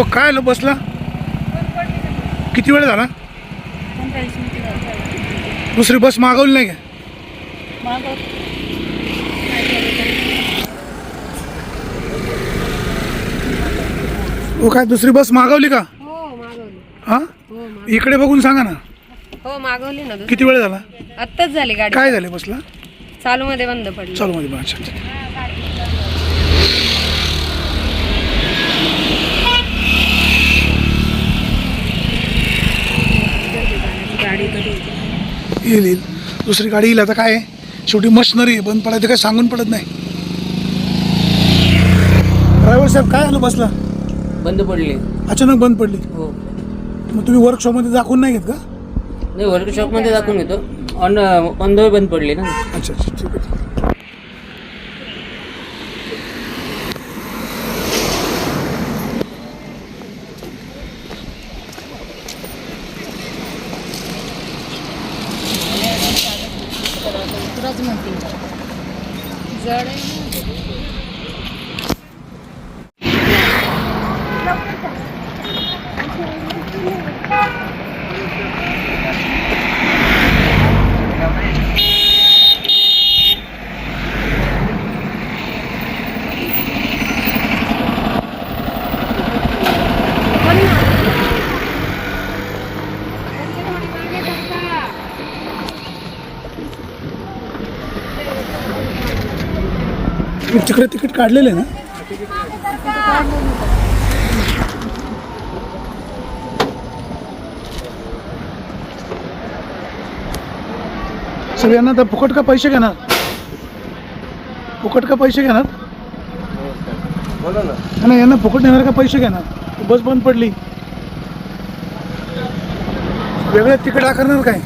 हो काय आलं बसला? किती वेळ झाला? दुसरी बस मागवली नाही का? हो काय दुसरी बस मागवली का? हो हा? हो इकडे बघून सांगा ना. हो मागवली ना. किती वेळ झाला? आत्ताच झाली गाडी. काय झाले बसला? चालू मध्ये बंद पडली. चालू मध्ये अच्छा. गाडी कधी येईल येईल. दुसरी गाडी येईल. आता काय आहे? शेवटी मशनरी आहे. बंद पडायचं काय सांगून पडत नाही. ड्रायव्हर साहेब काय आलं बसला? बंद पडले. अचानक बंद पडली. हो. मग तुम्ही वर्कशॉपमध्ये दाखवून नाही घेत का? नाही वर्कशॉपमध्ये दाखवून घेतो. ऑन ऑन द वे बंद पडली ना. अच्छा अच्छा. ठीक आहे. जड आहे तुम्ही तिकडे तिकीट काढलेलं आहे ना? सगळ्यांना तर फुकट का पैसे घेणार? फुकट का पैसे घेणार? नाही यांना फुकट देणार का पैसे घेणार? बस बंद पडली. वेगळं तिकीट आकारणार काय?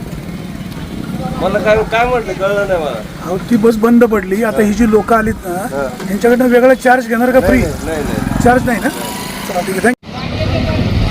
मला काय काय म्हटलं? कळलं नाही मला. अहो ती बस बंद पडली. आता ही जी लोक आलीत ना यांच्याकडनं वेगळा चार्ज घेणार का फ्री नाही नाही चार्ज नाही ना? चला ठीक आहे. थँक्यू